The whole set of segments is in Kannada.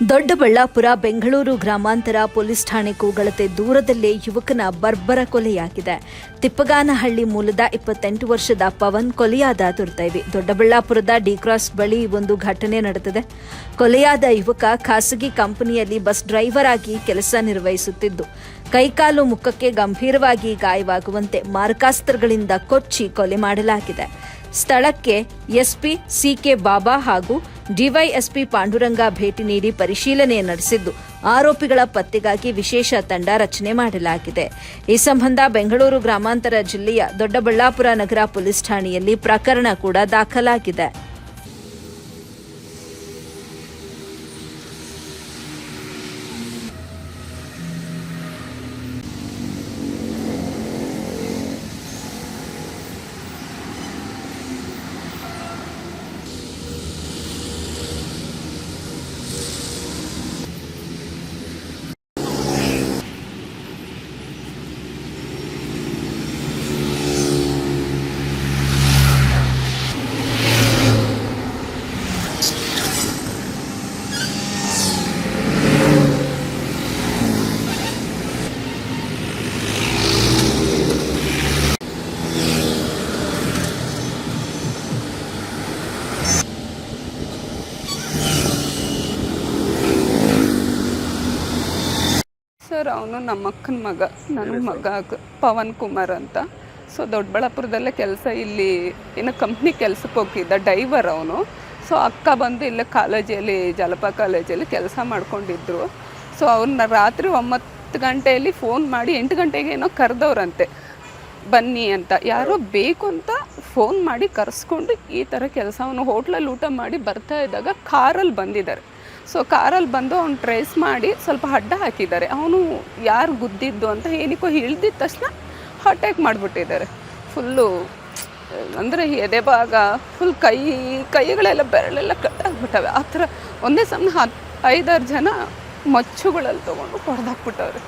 ದೊಡ್ಡಬಳ್ಳಾಪುರ ಬೆಂಗಳೂರು ಗ್ರಾಮಾಂತರ ಪೊಲೀಸ್ ಠಾಣೆ ಕೂಗಳತೆ ದೂರದಲ್ಲೇ ಯುವಕನ ಬರ್ಬರ ಕೊಲೆಯಾಗಿದೆ. ತಿಪ್ಪಗಾನಹಳ್ಳಿ ಮೂಲದ ಇಪ್ಪತ್ತೆಂಟು ವರ್ಷದ ಪವನ್ ಕೊಲೆಯಾದ ತುರ್ತೈವಿ ದೊಡ್ಡಬಳ್ಳಾಪುರದ ಡಿ ಕ್ರಾಸ್ ಬಳಿ ಒಂದು ಘಟನೆ ನಡೆದಿದೆ. ಕೊಲೆಯಾದ ಯುವಕ ಖಾಸಗಿ ಕಂಪನಿಯಲ್ಲಿ ಬಸ್ ಡ್ರೈವರ್ ಆಗಿ ಕೆಲಸ ನಿರ್ವಹಿಸುತ್ತಿದ್ದು, ಕೈಕಾಲು ಮುಖಕ್ಕೆ ಗಂಭೀರವಾಗಿ ಗಾಯವಾಗುವಂತೆ ಮಾರಕಾಸ್ತ್ರಗಳಿಂದ ಕೊಚ್ಚಿ ಕೊಲೆ ಮಾಡಲಾಗಿದೆ. ಸ್ಥಳಕ್ಕೆ ಎಸ್ಪಿ ಸಿಕೆ ಬಾಬಾ ಹಾಗೂ ಡಿವೈಎಸ್ಪಿ ಪಾಂಡುರಂಗ ಭೇಟಿ ನೀಡಿ ಪರಿಶೀಲನೆ ನಡೆಸಿದ್ದು. ಆರೋಪಿಗಳ ಪತ್ತೆಗಾಗಿ ವಿಶೇಷ ತಂಡ ರಚನೆ ಮಾಡಲಾಗಿದೆ. ಈ ಸಂಬಂಧ ಬೆಂಗಳೂರು ಗ್ರಾಮಾಂತರ ಜಿಲ್ಲೆಯ ದೊಡ್ಡಬಳ್ಳಾಪುರ ನಗರ ಪೊಲೀಸ್ ಠಾಣೆಯಲ್ಲಿ ಪ್ರಕರಣ ಕೂಡ ದಾಖಲಾಗಿದೆ. ಸರ್ ಅವನು ನಮ್ಮ ಅಕ್ಕನ ಮಗ ನನ್ನ ಮಗ ಪವನ್ ಕುಮಾರ್ ಅಂತ. ಸೊ ದೊಡ್ಡಬಳ್ಳಾಪುರದಲ್ಲೇ ಕೆಲಸ ಇಲ್ಲಿ ಏನೋ ಕಂಪ್ನಿ ಕೆಲಸಕ್ಕೆ ಹೋಗಿದ್ದ ಡೈವರ್ ಅವನು. ಸೊ ಅಕ್ಕ ಬಂದು ಇಲ್ಲೇ ಕಾಲೇಜಲ್ಲಿ ಜಲಪ ಕಾಲೇಜಲ್ಲಿ ಕೆಲಸ ಮಾಡ್ಕೊಂಡಿದ್ರು. ಸೊ ಅವ್ರನ್ನ ರಾತ್ರಿ ಒಂಬತ್ತು ಗಂಟೆಯಲ್ಲಿ ಫೋನ್ ಮಾಡಿ ಎಂಟು ಗಂಟೆಗೆ ಏನೋ ಕರೆದವ್ರಂತೆ. ಬನ್ನಿ ಅಂತ. ಯಾರೋ ಬೇಕು ಅಂತ ಫೋನ್ ಮಾಡಿ ಕರೆಸ್ಕೊಂಡು ಈ ಥರ ಕೆಲಸ. ಅವನು ಹೋಟ್ಲಲ್ಲಿ ಊಟ ಮಾಡಿ ಬರ್ತಾ ಇದ್ದಾಗ ಕಾರಲ್ಲಿ ಬಂದಿದ್ದಾರೆ. ಸೊ ಕಾರಲ್ಲಿ ಬಂದು ಅವ್ನು ಟ್ರೇಸ್ ಮಾಡಿ ಸ್ವಲ್ಪ ಅಡ್ಡ ಹಾಕಿದ್ದಾರೆ. ಅವನು ಯಾರು ಗುದ್ದಿದ್ದು ಅಂತ ಏನಕ್ಕೋ ಇಳ್ದಿದ್ದ ತಕ್ಷಣ ಅಟ್ಯಾಕ್ ಮಾಡಿಬಿಟ್ಟಿದ್ದಾರೆ. ಫುಲ್ಲು ಅಂದರೆ ಎದೆ ಭಾಗ ಫುಲ್ ಕೈ, ಕೈಗಳೆಲ್ಲ ಬೆರಳೆಲ್ಲ ಕಟ್ಟಾಗ್ಬಿಟ್ಟವೆ ಆ ಥರ ಒಂದೇ ಸಮ ಹತ್ತು ಐದಾರು ಜನ ಮಚ್ಚುಗಳಲ್ಲಿ ತೊಗೊಂಡು ಹೊಡೆದಾಕ್ಬಿಟ್ಟವ್ರೆ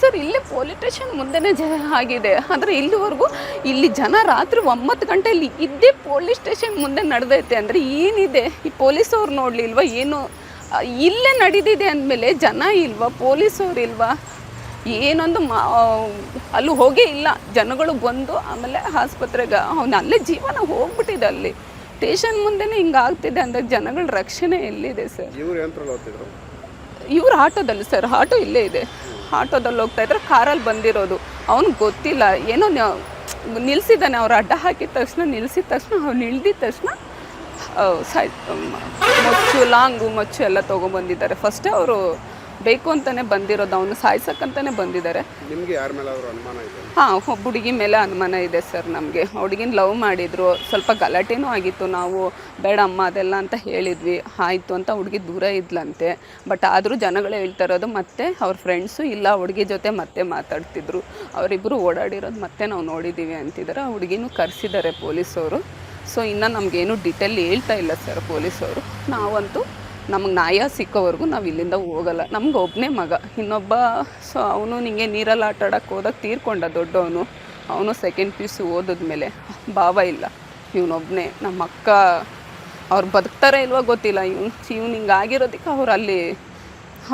ಸರ್ ಇಲ್ಲೇ ಪೊಲೀಸ್ ಸ್ಟೇಷನ್ ಮುಂದೆನೇ ಜ ಆಗಿದೆ. ಆದರೆ ಇಲ್ಲಿವರೆಗೂ ಇಲ್ಲಿ ಜನ ರಾತ್ರಿ ಒಂಬತ್ತು ಗಂಟೆಯಲ್ಲಿ ಇದ್ದೇ ಪೊಲೀಸ್ ಸ್ಟೇಷನ್ ಮುಂದೆ ನಡೆದೈತೆ. ಅಂದರೆ ಏನಿದೆ? ಈ ಪೊಲೀಸವ್ರು ನೋಡಲಿಲ್ವಾ? ಏನು? ಇಲ್ಲೇ ನಡೀದಿದೆ ಅಂದಮೇಲೆ ಜನ ಇಲ್ವಾ? ಪೊಲೀಸವ್ರು ಇಲ್ವಾ? ಏನೊಂದು ಮಾ ಅಲ್ಲೂ ಹೋಗೇ ಇಲ್ಲ. ಜನಗಳು ಬಂದು ಆಮೇಲೆ ಆಸ್ಪತ್ರೆಗೆ ಅವ್ನು ಅಲ್ಲೇ ಜೀವನ ಹೋಗ್ಬಿಟ್ಟಿದೆ ಅಲ್ಲಿ. ಸ್ಟೇಷನ್ ಮುಂದೆನೇ ಹಿಂಗಾಗ್ತಿದೆ ಅಂದರೆ ಜನಗಳ ರಕ್ಷಣೆ ಎಲ್ಲಿದೆ ಸರ್? ಇವ್ರು ಆಟೋದಲ್ಲಿ ಸರ್, ಆಟೋ ಇಲ್ಲೇ ಇದೆ. ಆಟೋದಲ್ಲಿ ಹೋಗ್ತಾ ಇದ್ರೆ ಕಾರಲ್ಲಿ ಬಂದಿರೋದು. ಅವ್ನಿಗೆ ಗೊತ್ತಿಲ್ಲ, ಏನೋ ನಿಲ್ಲಿಸಿದ್ದಾನೆ ಅವ್ರು ಅಡ್ಡ ಹಾಕಿದ ತಕ್ಷಣ, ನಿಲ್ಸಿದ ತಕ್ಷಣ ಅವ್ನು ನಿಲ್ದಿದ ತಕ್ಷಣ ಸೈ ಮಚ್ಚು, ಲಾಂಗು ಮಚ್ಚು ಎಲ್ಲ ತೊಗೊಂಬಂದಿದ್ದಾರೆ. ಫಸ್ಟೇ ಅವರು ಬೇಕು ಅಂತಲೇ ಬಂದಿರೋದು ಅವನು ಸಾಯ್ಸಕ್ಕಂತಾನೆ ಬಂದಿದ್ದಾರೆ. ನಿಮಗೆ ಯಾರ ಮೇಲೆ ಅವರು ಅನುಮಾನ ಇದೆ? ಹಾಂ ಒಬ್ಬ ಹುಡುಗಿ ಮೇಲೆ ಅನುಮಾನ ಇದೆ ಸರ್ ನಮಗೆ. ಹುಡುಗಿನ ಲವ್ ಮಾಡಿದ್ರು ಸ್ವಲ್ಪ ಗಲಾಟೆನೂ ಆಗಿತ್ತು ನಾವು ಬೇಡ ಅಮ್ಮ ಅದೆಲ್ಲ ಅಂತ ಹೇಳಿದ್ವಿ ಆಯಿತು ಅಂತ ಹುಡುಗಿ ದೂರ ಇದ್ಲಂತೆ. ಬಟ್ ಆದರೂ ಜನಗಳು ಹೇಳ್ತಾ ಇರೋದು ಮತ್ತೆ ಅವ್ರ ಫ್ರೆಂಡ್ಸು ಇಲ್ಲ ಹುಡುಗಿ ಜೊತೆ ಮತ್ತೆ ಮಾತಾಡ್ತಿದ್ರು. ಅವರಿಬ್ಬರು ಓಡಾಡಿರೋದು ಮತ್ತೆ ನಾವು ನೋಡಿದ್ದೀವಿ ಅಂತಿದ್ದಾರೆ ಆ ಹುಡುಗಿನೂ ಕರೆಸಿದ್ದಾರೆ ಪೊಲೀಸವರು. ಸೊ ಇನ್ನು ನಮಗೇನು ಡಿಟೇಲ್ ಹೇಳ್ತಾ ಇಲ್ಲ ಸರ್ ಪೊಲೀಸವರು. ನಾವಂತೂ ನಮಗೆ ನ್ಯಾಯ ಸಿಕ್ಕೋವರೆಗೂ ನಾವು ಇಲ್ಲಿಂದ ಹೋಗಲ್ಲ. ನಮ್ಗೆ ಒಬ್ಬನೇ ಮಗ. ಇನ್ನೊಬ್ಬ, ಸೊ ಅವನು ನಿಂಗೆ ನೀರಲ್ಲಿ ಆಟ ಆಡೋಕ್ಕೆ ಹೋದಾಗ ತೀರ್ಕೊಂಡ ದೊಡ್ಡವನು. ಅವನು ಸೆಕೆಂಡ್ ಪಿ ಯು ಸಿ ಓದಿದ್ಮೇಲೆ. ಭಾವ ಇಲ್ಲ. ಇವನೊಬ್ಬನೇ ನಮ್ಮ ಅಕ್ಕ ಅವ್ರು ಬದುಕ್ತಾರೆ ಇಲ್ವೋ ಗೊತ್ತಿಲ್ಲ. ಇವ್ನು ಇವ್ನು ಹಿಂಗೆ ಆಗಿರೋದಕ್ಕೆ ಅವ್ರು ಅಲ್ಲಿ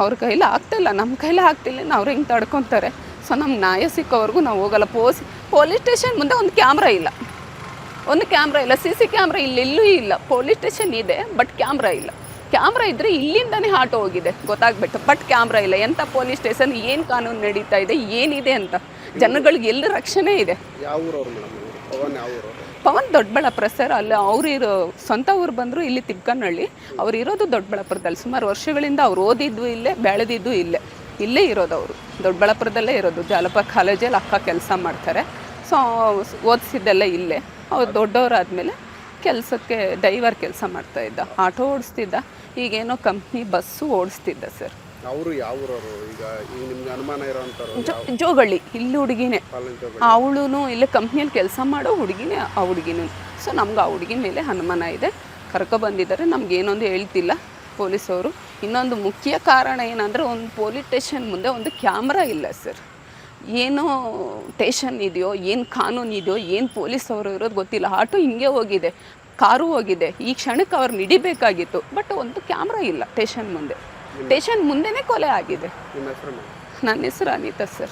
ಅವ್ರ ಕೈಲಿ ಆಗ್ತಿಲ್ಲ ನಮ್ಮ ಕೈಲಿ ಆಗ್ತಿಲ್ಲ ಅವ್ರು ಹಿಂಗೆ ತಡ್ಕೊತಾರೆ? ಸೊ ನಮ್ಗೆ ನ್ಯಾಯ ಸಿಕ್ಕೋವರೆಗೂ ನಾವು ಹೋಗಲ್ಲ. ಪೋಸ್, ಪೊಲೀಸ್ ಸ್ಟೇಷನ್ ಮುಂದೆ ಒಂದು ಕ್ಯಾಮ್ರಾ ಇಲ್ಲ. ಒಂದು ಕ್ಯಾಮ್ರಾ ಇಲ್ಲ. ಸಿ ಸಿ ಕ್ಯಾಮ್ರಾ ಇಲ್ಲೆಲ್ಲೂ ಇಲ್ಲ. ಪೊಲೀಸ್ ಸ್ಟೇಷನ್ ಇದೆ, ಬಟ್ ಕ್ಯಾಮ್ರಾ ಇಲ್ಲ. ಕ್ಯಾಮ್ರಾ ಇದ್ದರೆ ಇಲ್ಲಿಂದನೇ ಆಟೋ ಹೋಗಿದೆ. ಗೊತ್ತಾಗ್ಬಿಟ್ಟು. ಬಟ್ ಕ್ಯಾಮ್ರಾ ಇಲ್ಲ. ಎಂಥ ಪೊಲೀಸ್ ಸ್ಟೇಷನ್ ಏನು ಕಾನೂನು ನಡೀತಾ ಇದೆ ಏನಿದೆ ಅಂತ. ಜನಗಳಿಗೆ ಎಲ್ಲಿ ರಕ್ಷಣೆ ಇದೆ. ಪವನ್ ದೊಡ್ಡಬಳ್ಳಾಪುರ ಸರ್. ಅಲ್ಲಿ ಅವರಿರೋ ಇರೋ ಸ್ವಂತ ಊರು ಬಂದರು ಇಲ್ಲಿ ತಿಪ್ಕನಹಳ್ಳಿ ಅವ್ರು ಇರೋದು ದೊಡ್ಡಬಳ್ಳಾಪುರದಲ್ಲಿ. ಸುಮಾರು ವರ್ಷಗಳಿಂದ ಅವ್ರು ಓದಿದ್ದು ಇಲ್ಲೇ ಬೆಳೆದಿದ್ದು ಇಲ್ಲೇ. ಇಲ್ಲೇ ಇರೋದು ಅವರು. ದೊಡ್ಡಬಳ್ಳಾಪುರದಲ್ಲೇ ಇರೋದು. ಜಾಲಪ ಕಾಲೇಜಲ್ಲಿ ಅಕ್ಕ ಕೆಲಸ ಮಾಡ್ತಾರೆ. ಸೊ ಓದಿಸಿದ್ದೆಲ್ಲ ಇಲ್ಲೇ. ಅವ್ರು ದೊಡ್ಡವರಾದಮೇಲೆ ಕೆಲಸಕ್ಕೆ ಡೈವರ್ ಕೆಲಸ ಮಾಡ್ತಾ ಇದ್ದ. ಆಟೋ ಓಡಿಸ್ತಿದ್ದ. ಈಗೇನೋ ಕಂಪ್ನಿ ಬಸ್ಸು ಓಡಿಸ್ತಿದ್ದ ಸರ್. ಅವರು ಯಾವ ಊರವರು ಈಗ ಈಗ ನಿಮ್ಗೆ ಅನುಮಾನ ಇರೋಂಥವ್ರು ಜೋಗಳ್ಳಿ ಇಲ್ಲಿ ಹುಡುಗಿನೇ. ಅವಳೂ ಇಲ್ಲೇ ಕಂಪ್ನಿಯಲ್ಲಿ ಕೆಲಸ ಮಾಡೋ ಹುಡುಗಿನೇ ಆ ಹುಡುಗಿನೂ. ಸೊ ನಮ್ಗೆ ಆ ಹುಡುಗಿ ಮೇಲೆ ಅನುಮಾನ ಇದೆ. ಕರ್ಕೊಬಂದಿದ್ದಾರೆ ನಮ್ಗೆ ಏನೊಂದು ಹೇಳ್ತಿಲ್ಲ ಪೊಲೀಸವರು. ಇನ್ನೊಂದು ಮುಖ್ಯ ಕಾರಣ ಏನಂದರೆ ಒಂದು ಪೊಲೀಸ್ ಸ್ಟೇಷನ್ ಮುಂದೆ ಒಂದು ಕ್ಯಾಮ್ರಾ ಇಲ್ಲ ಸರ್. ಏನೋ ಟೇಷನ್ ಇದೆಯೋ ಏನು ಕಾನೂನು ಇದೆಯೋ ಏನು ಪೊಲೀಸ್ ಅವರು ಇರೋದು ಗೊತ್ತಿಲ್ಲ. ಆಟೋ ಹಿಂಗೆ ಹೋಗಿದೆ ಕಾರು ಹೋಗಿದೆ. ಈ ಕ್ಷಣಕ್ಕೆ ಅವ್ರು ಹಿಡಿಬೇಕಾಗಿತ್ತು. ಬಟ್ ಒಂದು ಕ್ಯಾಮ್ರಾ ಇಲ್ಲ ಸ್ಟೇಷನ್ ಮುಂದೆ. ಸ್ಟೇಷನ್ ಮುಂದೆನೇ ಕೊಲೆ ಆಗಿದೆ. ನನ್ನ ಹೆಸರು ಅನಿತಾ ಸರ್.